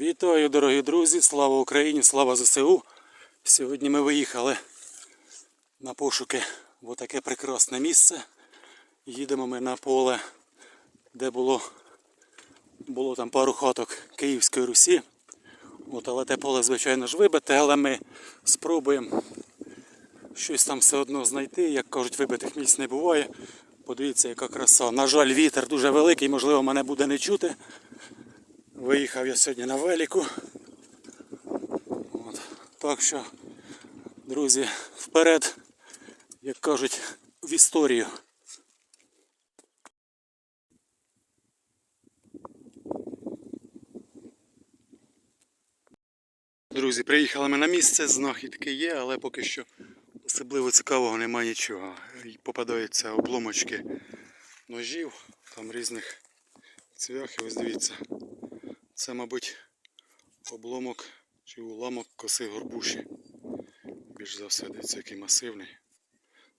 Вітаю, дорогі друзі! Слава Україні! Слава ЗСУ! Сьогодні ми виїхали на пошуки в таке прекрасне місце. Їдемо ми на поле, де було, було там пару хаток Київської Русі. От, але те поле, звичайно ж, вибите, але ми спробуємо щось там все одно знайти. Як кажуть, вибитих місць не буває. Подивіться, яка краса. На жаль, вітер дуже великий, можливо, мене буде не чути. Виїхав я сьогодні на велику. От. Так що, друзі, вперед, як кажуть, в історію. Друзі, приїхали ми на місце, знахідки є, але поки що особливо цікавого немає нічого. Попадаються обломочки ножів, там різних цвяхів, ось дивіться. Це, мабуть, обломок чи уламок коси горбуші. Більш за все, дивіться, який масивний.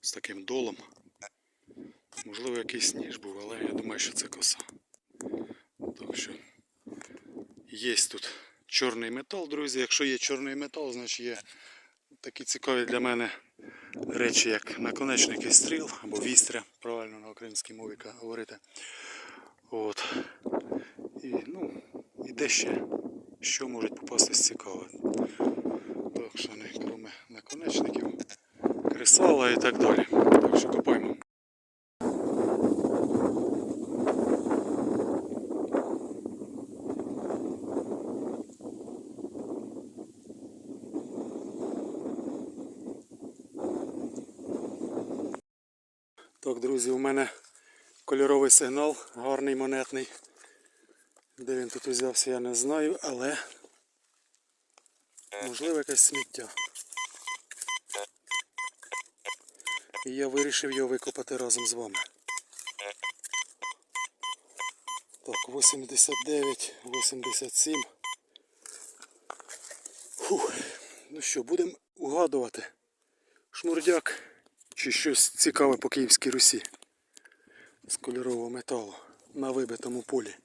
З таким долом. Можливо, якийсь ніж був, але я думаю, що це коса. Так що є тут чорний метал, друзі. Якщо є чорний метал, значить є такі цікаві для мене речі, як наконечники стріл або вістря, правильно на українській мові говорити. От. І, ну, де ще, що можуть попастись цікаве. Так що не кроме наконечників, кресала і так далі. Так що копаємо. Так, друзі, у мене кольоровий сигнал, гарний монетний. Де він тут узявся, я не знаю, але можливо якесь сміття. І я вирішив його викопати разом з вами. Так, 89, 87. Фух. Ну що, будемо угадувати. Шмурдяк чи щось цікаве по Київській Русі з кольорового металу на вибитому полі.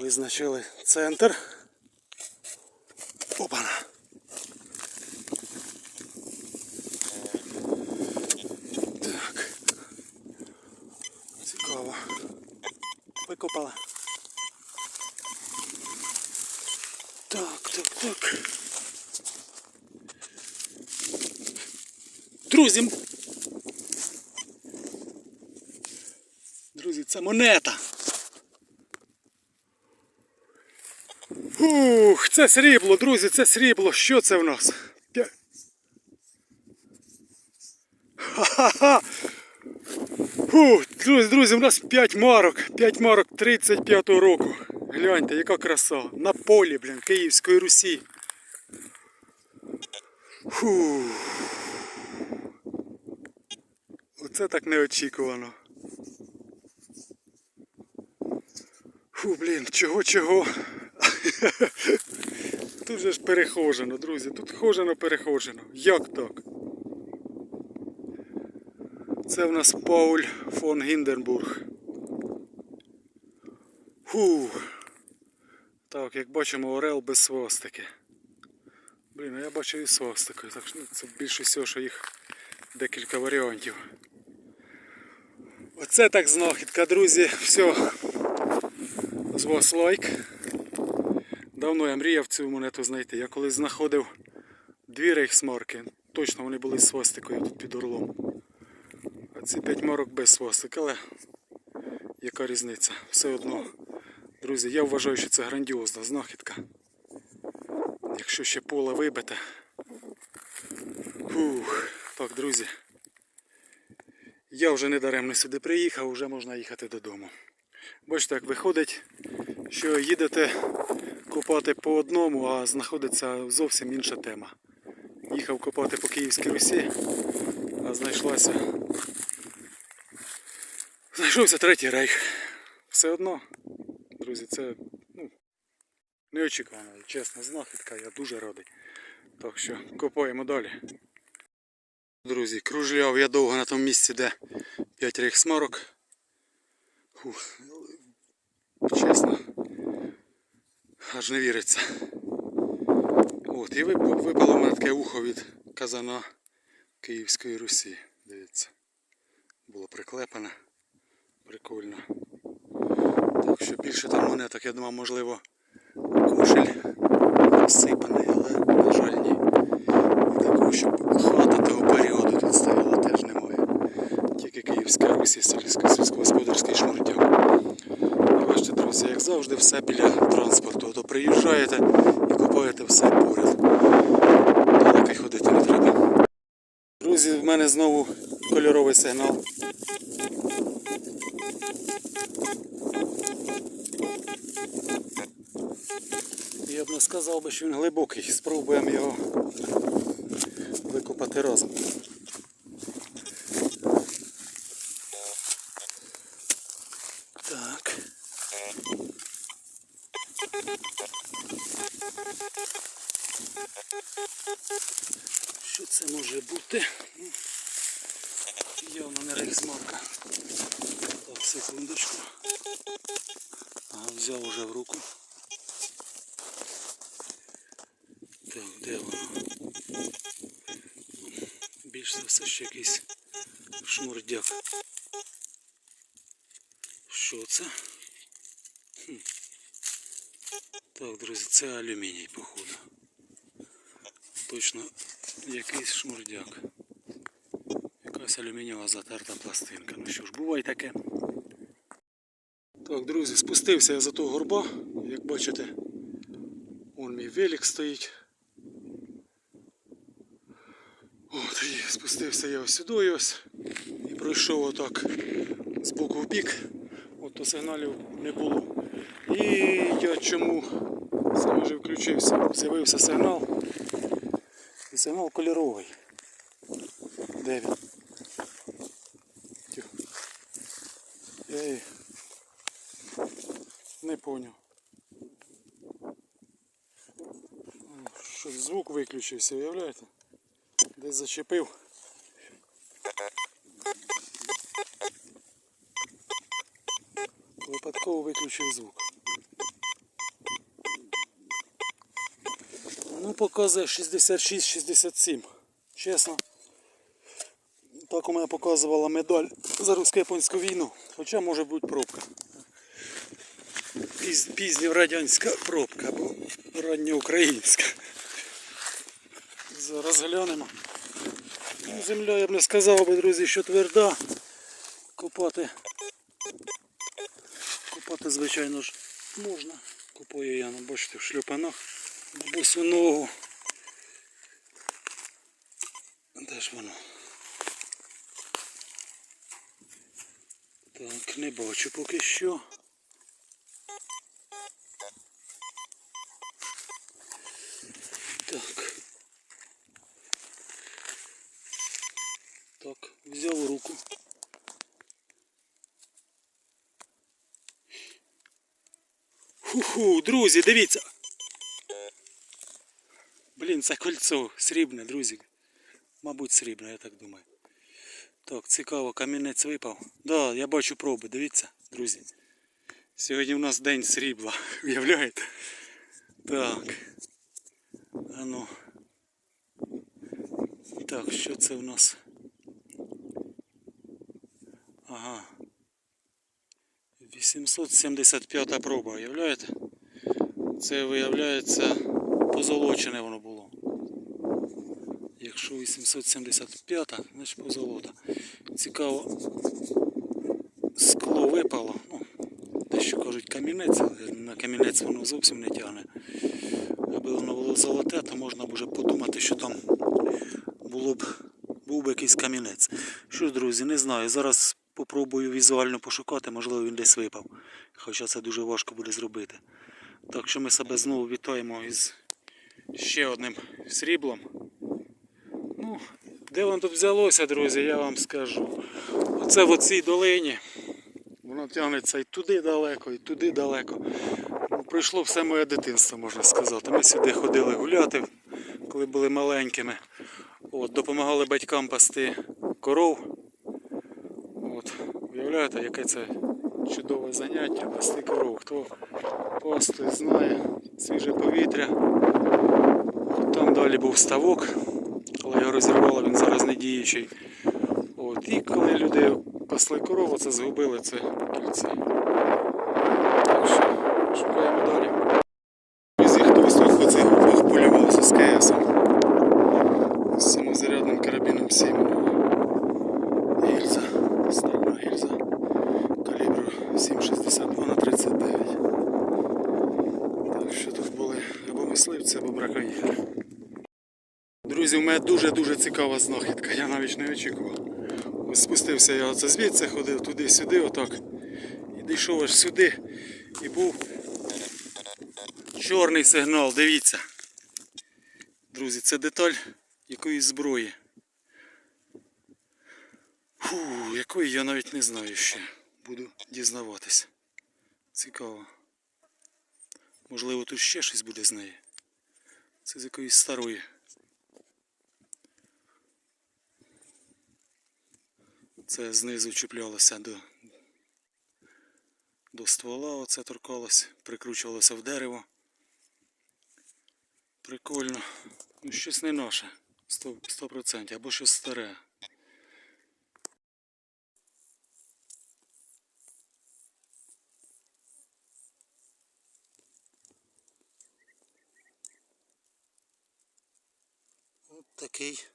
Визначили центр. Опана. Так. Цікаво. Викопала. Так, так, так. Друзі. Друзі, це монета. Ух, це срібло, друзі, це срібло. Що це в нас? Ха-ха-ха! Друзі, друзі, у нас 5 марок. 5 марок 35-го року. Гляньте, яка краса. На полі, блін, Київської Русі. Фух. Оце так неочікувано. Фу, блін, чого чого. Тут же ж перехожено, друзі. Тут хожено перехожено. Як так? Це в нас Пауль фон Гінденбург. Фух. Так, як бачимо, орел без свастики. Блін, а я бачив і свастикою, так що ну, це більше всього, що їх декілька варіантів. Оце так знахідка, друзі. Все. З вас лайк. Давно я мріяв цю монету знайти. Я колись знаходив дві рейхсмарки. Точно вони були з свастикою тут під орлом. А ці 5 марок без свастик, але яка різниця? Все одно. Друзі, я вважаю, що це грандіозна знахідка. Якщо ще поле вибите. Фух. Так, друзі. Я вже не даремно сюди приїхав, вже можна їхати додому. Бачите, як виходить, що їдете копати по одному, а знаходиться зовсім інша тема. Їхав копати по Київській Русі, а знайшлася. Знайшовся третій рейх. Все одно, друзі, це ну, неочікувана, чесна знахідка, я дуже радий. Так що копаємо далі. Друзі, кружляв я довго на тому місці, де 5 рейхсмарок. Фух, чесно, аж не віриться. От, і випало в мене таке ухо від казана Київської Русі. Дивіться. Було приклепане. Прикольно. Так що більше там монеток, я думав, можливо, кошель розсипаний, але, на жаль, ні. Такого, щоб хата того періоду тут стояла, теж немає. Тільки Київська Русь і сільсько- сільськогосподарський шмурдяк. І як завжди, все біля транспорту. То приїжджаєте і купуєте все поряд. Далеко ходити не треба. Друзі, в мене знову кольоровий сигнал. Я б не сказав би, що він глибокий. Спробуємо його викопати разом. Що це може бути? Явно не рейсмарка. Так, секундочку. Ага, взяв уже в руку. Так, де воно? Більш за все ще якийсь шмурдяк. Що це? Так, друзі, це алюміній, походу. Точно якийсь шмурдяк. Якась алюмінієва затерта пластинка. Ну що ж, буває таке. Так, друзі, спустився я за того горба. Як бачите, вон мій велик стоїть. От, і спустився я ось сюди ось і пройшов отак з боку в бік. От то сигналів не було. І я чому саме вже включився, з'явився сигнал. І сигнал кольоровий. Де він? Тихо. Не поняв. Що звук виключився, уявляєте? Десь зачепив. Випадково виключив звук. Ну, показує 66-67. Чесно. Так у мене показувала медаль за русько-японську війну. Хоча може бути пробка. Піз, пізньорадянська пробка або ранньоукраїнська. Зараз глянемо. Ну, Земля, я б не сказав би, друзі, що тверда. Копати. Копати, звичайно ж, можна. Купую я, ну, бачите, в шлюпанах. Босу ногу. Де ж воно? Так, не бачу поки що. Так. Так, взяв руку. Ху-ху, друзі, дивіться. Блін, це кольцо срібне, друзі. Мабуть, срібне, я так думаю. Так, цікаво, камінець випав. Да, я бачу проби, дивіться, друзі. Сьогодні у нас день срібла, уявляєте? Так. А ну. Так, що це у нас? Ага. 875 проба, уявляєте? Це виявляється позолочене воно було. Якщо 875, значить позолота. Цікаво, скло випало. Ну, те, що кажуть камінець, але на камінець воно зовсім не тягне. Аби воно було золоте, то можна б вже подумати, що там було б, був би якийсь камінець. Що ж, друзі, не знаю. Зараз попробую візуально пошукати, можливо він десь випав. Хоча це дуже важко буде зробити. Так що ми себе знову вітаємо із ще одним сріблом. Ну, де воно тут взялося, друзі, я вам скажу. Оце в оцій долині. Воно тягнеться і туди далеко, і туди далеко. Ну, Пройшло все моє дитинство, можна сказати. Ми сюди ходили гуляти, коли були маленькими. От, допомагали батькам пасти коров. От, уявляєте, яке це чудове заняття, пасти коров. Хто пастує, знає, свіже повітря. От Там далі був ставок, коли його розірвало, він зараз не діючий. От, І коли люди пасли корову, це згубили це кільце. Шукаємо далі. Друзі, хто слухав цих двох полював з СКСом з самозарядним карабіном 7. Друзі, у мене дуже-дуже цікава знахідка, я навіть не очікував. Ось спустився я оце звідси, ходив туди-сюди, отак. І дійшов аж сюди. І був чорний сигнал, дивіться. Друзі, це деталь якоїсь зброї. Фу, якої я навіть не знаю ще. Буду дізнаватись. Цікаво. Можливо, тут ще щось буде з неї. Це з якоїсь старої. Це знизу чіплялося до, до ствола, оце торкалось, прикручувалося в дерево. Прикольно. Ну, щось не наше. 100%, 100% або щось старе. От такий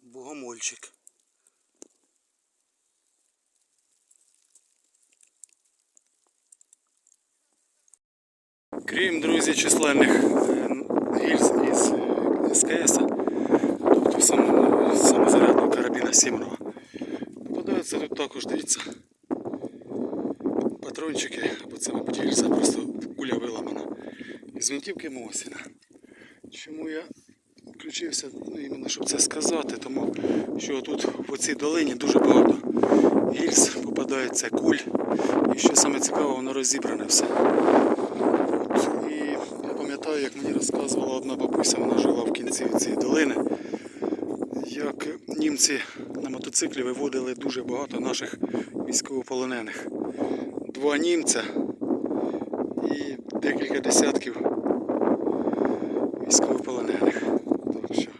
богомольчик. Крім, друзі, численних е, гільз із е, СКС, тобто самозарядного карабіна Сімонова. Попадаються тут також, дивіться, патрончики, або це, мабуть, гільза, просто куля виламана. Із гвинтівки Мосіна. Чому я включився, ну, іменно щоб це сказати, тому що тут в оцій долині дуже багато гільз попадається куль. І що саме цікаво, воно розібране все. От, І я пам'ятаю, як мені розказувала одна бабуся, вона жила в кінці цієї долини, як німці на мотоциклі виводили дуже багато наших військовополонених. Два німця і декілька десятків військовополонених. Так що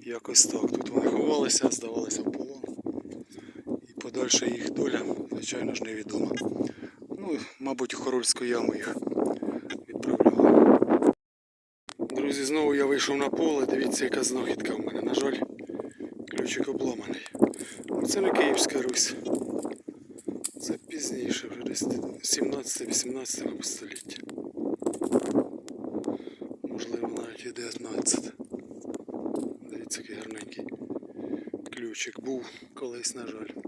якось так. Тут вони ховалися, здавалися в полон. І подальша їх доля, звичайно ж, невідома. Ну, мабуть, у Хорольську яму їх відправляли. Друзі, знову я вийшов на поле. Дивіться, яка знахідка в мене. На жаль, ключик обламаний. Ну, Це не Київська Русь. Це пізніше, вже десь 17-18 століття. Можливо, навіть і 19. Дивіться, який гарненький ключик був колись, на жаль.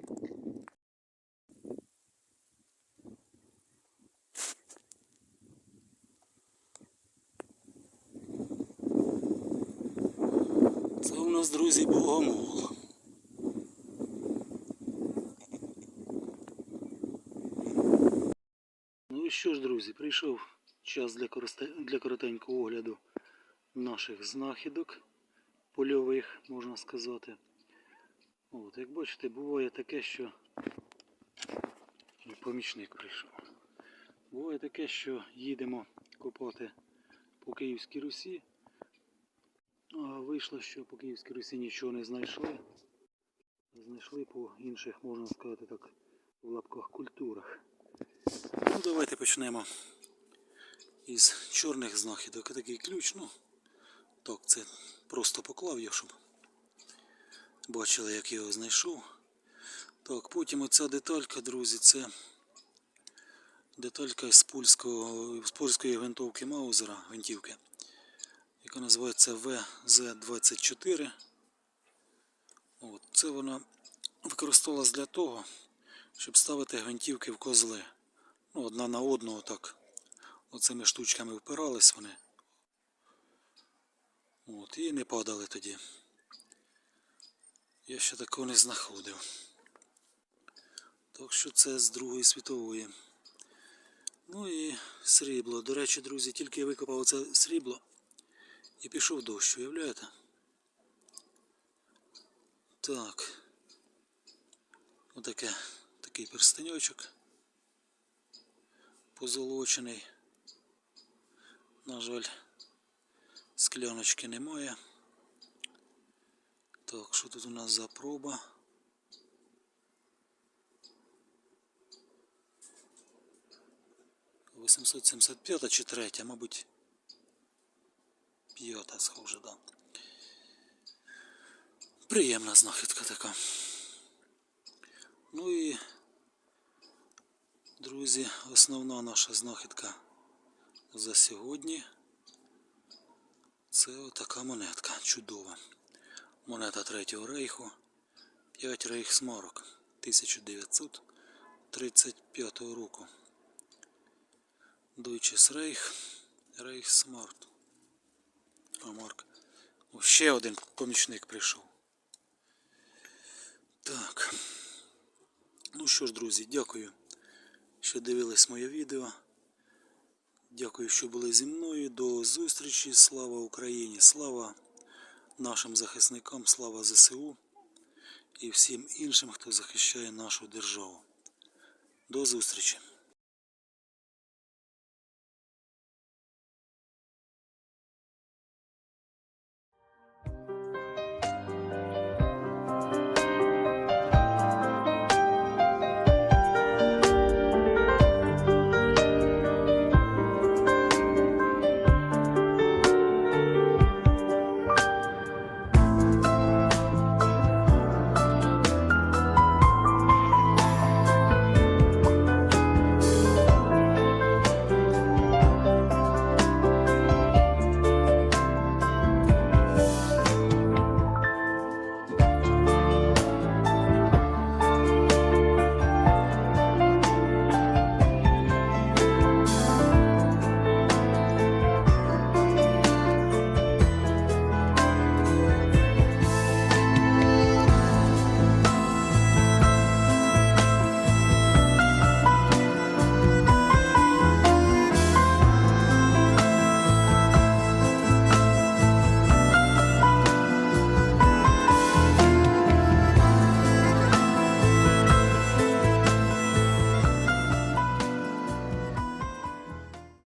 Це у нас, друзі, богомол. Ну і що ж, друзі, прийшов час для, для коротенького огляду наших знахідок польових, можна сказати. От, як бачите, буває таке, що помічник прийшов. Буває таке, що їдемо копати по Київській Русі. А вийшло, що по Київській Русі нічого не знайшли. Знайшли по інших, можна сказати так, в лапках культурах. Ну, давайте почнемо із чорних знахідок. Такий ключ, ну, так, це просто поклав його, щоб бачили, як його знайшов. Так, потім оця деталька, друзі, це деталька з польського, з польської гвинтовки Маузера, гвинтівки, яка називається ВЗ-24. От, це вона використовувалась для того, щоб ставити гвинтівки в козли. Ну, одна на одну так. Оцими штучками впирались вони. От, і не падали тоді. Я ще такого не знаходив. Так що це з Другої світової. Ну і срібло. До речі, друзі, тільки я викопав оце срібло і пішов дощ, уявляєте? Так. Отаке, такий перстеньочок. позолочений. На жаль, скляночки немає. Так, що тут у нас за проба? Вісімсот сімдесят п'ята чи третя, мабуть. П'ята схоже, да. Приємна знахідка така. Ну і, друзі, основна наша знахідка За сьогодні. Це отака монетка чудова. Монета Третього рейху. 5 рейхсмарок 1935 року. Reich, Reichsmark. А Марк. О, ще один помічник прийшов. Так. Ну що ж, друзі, дякую, що дивились моє відео. Дякую, що були зі мною. До зустрічі. Слава Україні! Слава нашим захисникам, слава ЗСУ і всім іншим, хто захищає нашу державу. До зустрічі!